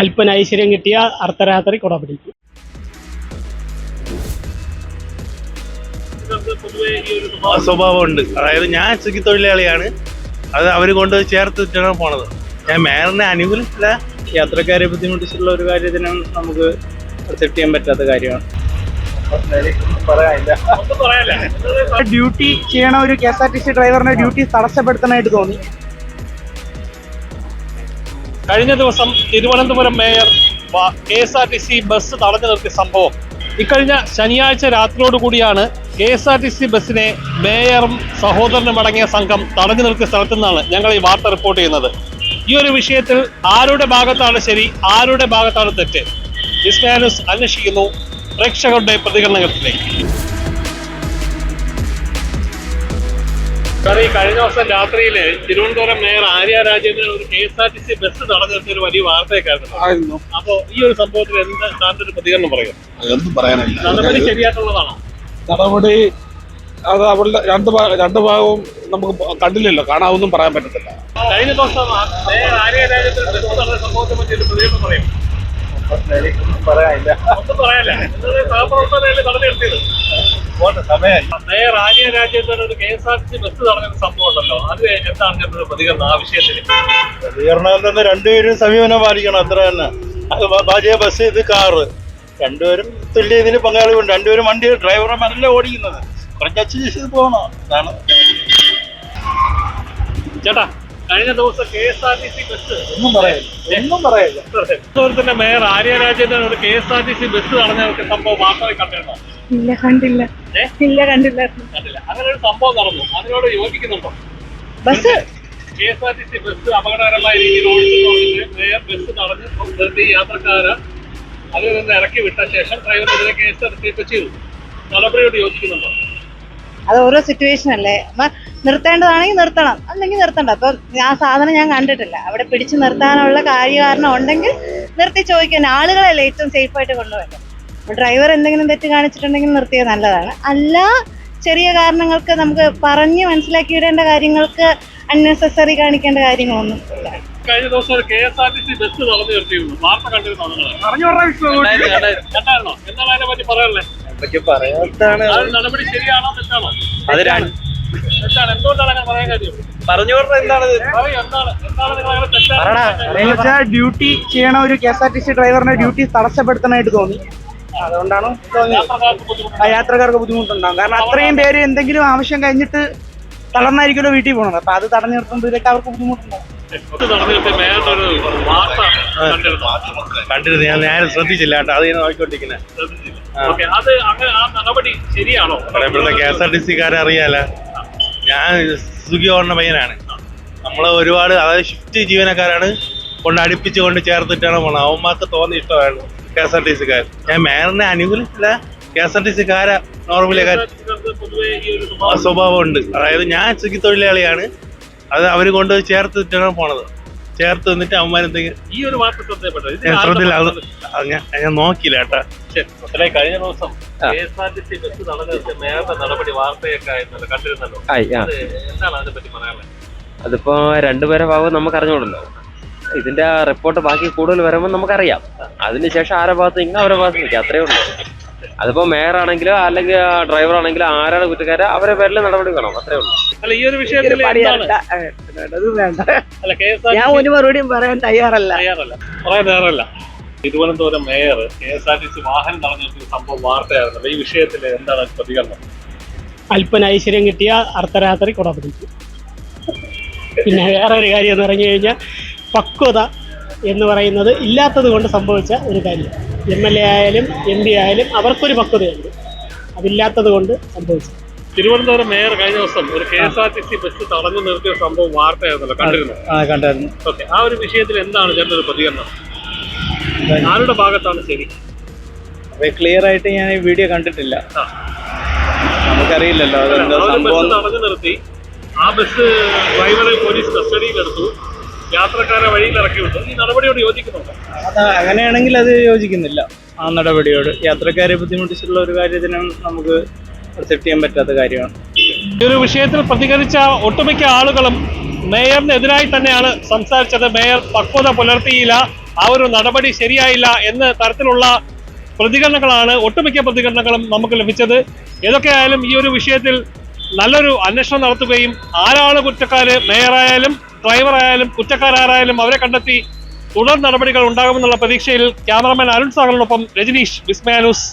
അല്പന ഐശ്വര്യം കിട്ടിയ അർദ്ധരാത്രി കുട പിടിക്കും ആ സ്വഭാവമുണ്ട്. അതായത് ഞാൻ സ്വിഗ്ഗി തൊഴിലാളിയാണ്. അത് അവർ കൊണ്ട് ചേർത്തിട്ടാണ് പോണത്. ഞാൻ മേയറിനെ അനുകൂലിച്ചില്ല. യാത്രക്കാരെ ബുദ്ധിമുട്ടിച്ചുള്ള ഒരു കാര്യത്തിനും നമുക്ക് അക്സെപ്റ്റ് ചെയ്യാൻ പറ്റാത്ത കാര്യമാണ്. ഡ്യൂട്ടി ചെയ്യണ ഒരു K S R T C ഡ്രൈവറിനെ ഡ്യൂട്ടി തടസ്സപ്പെടുത്താനായിട്ട് തോന്നി. കഴിഞ്ഞ ദിവസം Thiruvananthapuram mayor K S R T C bus തടഞ്ഞു നിർത്തിയ സംഭവം. ഇക്കഴിഞ്ഞ ശനിയാഴ്ച രാത്രിയോടുകൂടിയാണ് K S R T C ബസ്സിനെ മേയറും സഹോദരനും അടങ്ങിയ സംഘം തടഞ്ഞു നിർത്തിയ സ്ഥലത്തു നിന്നാണ് ഞങ്ങൾ ഈ വാർത്ത റിപ്പോർട്ട് ചെയ്യുന്നത്. ഈ ഒരു വിഷയത്തിൽ ആരുടെ ഭാഗത്താണ് ശരി ആരുടെ ഭാഗത്താണ് തെറ്റ്? ഇസ്മാനുസ് അന്വേഷിക്കുന്നു. പ്രേക്ഷകരുടെ പ്രതികരണങ്ങളിലേക്ക്. സാർ ഈ കഴിഞ്ഞ ദിവസം രാത്രിയിൽ തിരുവനന്തപുരം മേയർ ആര്യ രാജേന്ദ്രൻ ഒരു K S R T C bus തടഞ്ഞെടുത്ത ഒരു വലിയ വാർത്തയൊക്കെ ആയിരുന്നു. അപ്പോ ഈ ഒരു സംഭവത്തിൽ എന്ത് സാറിന്റെ ഒരു പ്രതികരണം പറയാം? എന്തും പറയാനില്ല. നടപടി ശരിയായിട്ടുള്ളതാണോ? നടപടി അത് അവളുടെ രണ്ട് ഭാഗം രണ്ട് ഭാഗവും നമുക്ക് കണ്ടില്ലല്ലോ. കാണാവൊന്നും പറയാൻ പറ്റത്തില്ല. കഴിഞ്ഞ ദിവസം മേയർ ആര്യ രാജേന്ദ്രൻ ബസ് തടഞ്ഞ സംഭവത്തെ പറ്റി ഒരു പ്രതികരണം പറയാം. പറയാനില്ല. ഒന്നും പറയാനില്ല. മേയർ ആര്യ രാജേന്ദ്രൻ ഒരു K S R T C bus തടഞ്ഞ സംഭവം ഉണ്ടല്ലോ. അത് എന്താണ് പ്രതികരണം ആ വിഷയത്തിൽ? പ്രതികരണം തന്നെ രണ്ടുപേരും സമീപനം പാലിക്കണം അത്ര തന്നെ. ബാജിയ ബസ് ഇത് കാറ് രണ്ടുപേരും തുല്യ ഇതിന് പങ്കാളിയുണ്ട് രണ്ടുപേരും വണ്ടി ഡ്രൈവർമാരല്ലേ ഓടിക്കുന്നത്. കുറച്ച് അച്ഛൻ ചെയ്ത് പോകണം? അതാണ്. ചേട്ടാ കഴിഞ്ഞ ദിവസം K S R T C bus ഒന്നും പറയില്ല ഒന്നും പറയില്ല തന്നെ മേയർ ആര്യ രാജേന്ദ്രൻ ഒരു K S R T C bus തടഞ്ഞ സംഭവം വാർത്തയിൽ കണ്ടിരുന്നോ ഇല്ല കണ്ടില്ല. ഇല്ല കണ്ടില്ല. കണ്ടില്ല. അങ്ങനെ ഒരു സംഭവം നടന്നു. അതിനോട് യോജിക്കുന്നുണ്ടോ? Bus K S R T C bus അപകടകരമായ രീതിയിൽ ഓടിച്ചു ബസ് നടന്ന് നിർത്തി യാത്രക്കാരെ അതിൽ നിന്ന് ഇറക്കി വിട്ട ശേഷം ഡ്രൈവറിനെതിരെ കേസ് എടുക്കുകയൊക്കെ ചെയ്തു. നടപടിയോട് യോജിക്കുന്നുണ്ടോ? അത് ഓരോ സിറ്റുവേഷൻ അല്ലേ? നിർത്തേണ്ടതാണെങ്കിൽ നിർത്തണം. അല്ലെങ്കിൽ നിർത്തണ്ട. അപ്പം ആ സാധനം ഞാൻ കണ്ടിട്ടില്ല. അവിടെ പിടിച്ചു നിർത്താനുള്ള കാര്യകാരണം ഉണ്ടെങ്കിൽ നിർത്തി ചോദിക്കാൻ ആളുകളല്ലേ ഏറ്റവും സേഫ് ആയിട്ട് കൊണ്ടുപോകേണ്ടത് ഡ്രൈവർ എന്തെങ്കിലും തെറ്റ് കാണിച്ചിട്ടുണ്ടെങ്കിൽ നിർത്തിയത് നല്ലതാണ്. അല്ല ചെറിയ കാരണങ്ങൾക്ക് നമുക്ക് പറഞ്ഞ് മനസ്സിലാക്കിയിടേണ്ട കാര്യങ്ങൾക്ക് അൺനെസസറി കാണിക്കേണ്ട കാര്യങ്ങളൊന്നും ഇല്ല. കഴിഞ്ഞ ദിവസം K S R T C bus തടഞ്ഞു നിർത്തിയിരുന്നു. വാർത്ത കണ്ടിരുന്നോ നിങ്ങൾ പറഞ്ഞു പറഞ്ഞ വിഷയം കണ്ടായിരുന്നോ എന്താണ് അതിനെ പറ്റി പറയാനുള്ളത് പറ്റി പറയാത്താണ് ആ ഒരു നടപടി ശരിയാണോ തെറ്റാണോ? അത് തെറ്റാണ്. എന്തുകൊണ്ടാണ് അങ്ങനെ പറയാൻ കാര്യം? ഡ്യൂട്ടി ചെയ്യണ ഒരു K S R T C ഡ്രൈവറിനെ ഡ്യൂട്ടി തടസ്സപ്പെടുത്താനായിട്ട് തോന്നി. അതുകൊണ്ടാണ് തോന്നിയത് യാത്രക്കാർക്ക് ബുദ്ധിമുട്ട് ആ യാത്രക്കാർക്ക് ബുദ്ധിമുട്ടുണ്ടാകും കാരണം അത്രയും പേര് എന്തെങ്കിലും ആവശ്യം കഴിഞ്ഞിട്ട് തളർന്നായിരിക്കുമല്ലോ വീട്ടിൽ പോകണത് അപ്പൊ അത് തടഞ്ഞു നിർത്തുമ്പോഴേക്ക് അവർക്ക് ബുദ്ധിമുട്ടുണ്ടാകും. കണ്ടിരുന്നോ. കണ്ടിരുന്നു. ഞാൻ നേരെ ശ്രദ്ധിച്ചില്ല കേട്ടോ. അത് ഞാൻ നോക്കിക്കൊണ്ടിരിക്കുന്നത് ശ്രദ്ധിച്ചില്ല. ഓക്കേ, അത് അങ്ങനെ ആ നടപടി ശരിയാണോ? ഇവിടുത്തെ കെ എസ് ആർ ടി സിക്കാരെ അറിയാല ഞാൻ സുഖി ഓടുന്ന പയ്യനാണ്. നമ്മൾ ഒരുപാട് അതായത് ഷിഫ്റ്റ് ജീവനക്കാരാണ് കൊണ്ട് അടുപ്പിച്ച് കൊണ്ട് ചേർത്തിട്ടാണ് പോണത്. അവന്മാർക്ക് തോന്നി ഇഷ്ടമാണ് കെ എസ് ആർ ടി സിക്കാർ. ഞാൻ മേയറിനെ അനുകൂലിച്ചില്ല. കെ എസ് ആർ ടി സിക്കാരെ ആ സ്വഭാവമുണ്ട്. അതായത് ഞാൻ സ്വിഗ്ഗി തൊഴിലാളിയാണ്. അത് അവർ കൊണ്ട് ചേർത്ത് ചേർത്തിട്ടാണ് പോണത്. ചേർത്ത് നിന്നിട്ട് അവന്മാരെന്തെങ്കിലും ഈ ഒരു വാർത്ത ഞാൻ നോക്കിയില്ല കേട്ടാ. കഴിഞ്ഞ ദിവസം K S R T C bus തടഞ്ഞു മേയറുടെ നടപടി വാർത്തയൊക്കെ ആയിരുന്നല്ലോ കണ്ടിരുന്നല്ലോ. എന്താണ് അതിനെ പറ്റി പറയാനുള്ളത്? അതിപ്പോ രണ്ടുപേരെ ഭാഗം നമുക്ക് അറിഞ്ഞോളല്ലോ ഇതിന്റെ റിപ്പോർട്ട് ബാക്കി കൂടുതൽ വരുമ്പോൾ നമുക്കറിയാം. അതിനുശേഷം ആരെ ഭാഗത്ത് നിൽക്കുക അവരെ ഭാഗത്ത് നിൽക്കുക അത്രേ ഉള്ളൂ. അതിപ്പോ മേയർ ആണെങ്കിലോ അല്ലെങ്കിൽ ഡ്രൈവർ ആണെങ്കിലോ ആരാണ് കുറ്റക്കാര് അവരെ പേരിൽ നടപടി വേണം അത്രേ ഉള്ളൂ. അല്ല ഈ ഒരു വിഷയത്തിൽ എന്താണ്? അത് വേണ്ട. അല്ല കെ ഞാൻ ഒരു മറുപടിയും പറയാൻ തയ്യാറല്ല. തയ്യാറല്ല. പറയാൻ തയ്യാറല്ല. Thiruvananthapuram mayor K S R T C വാഹനം തടഞ്ഞിട്ട് സംഭവം വാർത്തയായിരുന്നു. ഈ വിഷയത്തിൽ എന്താണ് പ്രതികരണം? അല്പന ഐശ്വര്യം കിട്ടിയ അർദ്ധരാത്രി കുട പിടിക്കും പിന്നെ വേറെ ഒരു കാര്യം എന്ന് പറഞ്ഞു കഴിഞ്ഞാൽ പക്വത എന്ന് പറയുന്നത് ഇല്ലാത്തത് കൊണ്ട് സംഭവിച്ച ഒരു കാര്യം. എം എൽ എ ആയാലും എം പി ആയാലും അവർക്കൊരു പക്വതയുണ്ട്. അതില്ലാത്തത് കൊണ്ട് സംഭവിച്ചു. തിരുവനന്തപുരം മേയർ കഴിഞ്ഞ ദിവസം ഒരു K S R T C bus തടഞ്ഞു നിർത്തിയ സംഭവം വാർത്തയായിരുന്നല്ലോ കണ്ടിരുന്നു? കണ്ടായിരുന്നു. ഓക്കെ ആ ഒരു വിഷയത്തിൽ എന്താണ് ചേട്ടന്റെ ഒരു പ്രതികരണം ആരുടെ ഭാഗത്താണ് ശരി? അപ്പൊ ക്ലിയർ ആയിട്ട് ഞാൻ ഈ വീഡിയോ കണ്ടിട്ടില്ല. നമുക്കറിയില്ലല്ലോ അതെന്താ സംഭവം. തടഞ്ഞു നിർത്തി. ആ ബസ് ഡ്രൈവറെ പോലീസ് കസ്റ്റഡിയിലെടുത്തു യാത്രക്കാരെ വഴിയിൽ ഇറക്കി വിട്ടു. ഈ നടപടിയോട് യോജിക്കുന്നുണ്ടോ? അത് അങ്ങനെയാണെങ്കിൽ അത് യോജിക്കുന്നില്ല. ആ നടപടിയോട് യാത്രക്കാരെ ബുദ്ധിമുട്ടിച്ചുള്ള ഒരു കാര്യത്തിനും നമുക്ക് അക്സെപ്റ്റ് ചെയ്യാൻ പറ്റാത്ത കാര്യമാണ്. ഈ ഒരു വിഷയത്തിൽ പ്രതികരിച്ച ഒട്ടുമിക്ക ആളുകളും മേയറിനെതിരായി തന്നെയാണ് സംസാരിച്ചത്. മേയർ പക്വത പുലർത്തിയില്ല. ആ ഒരു നടപടി ശരിയായില്ല എന്ന തരത്തിലുള്ള പ്രതികരണങ്ങളാണ് ഒട്ടുമിക്ക പ്രതികരണങ്ങളും നമുക്ക് ലഭിച്ചത്. ഏതൊക്കെയായാലും ഈ ഒരു വിഷയത്തിൽ നല്ലൊരു അന്വേഷണം നടത്തുകയും ആരാണ് കുറ്റക്കാര് മേയറായാലും ഡ്രൈവറായാലും കുറ്റക്കാരായാലും അവരെ കണ്ടെത്തി തുടർ നടപടികൾ ഉണ്ടാകുമെന്നുള്ള പ്രതീക്ഷയിൽ ക്യാമറമാൻ അരുൺ സാഗറിനൊപ്പം രജനീഷ് വിസ്മയാനൂസ്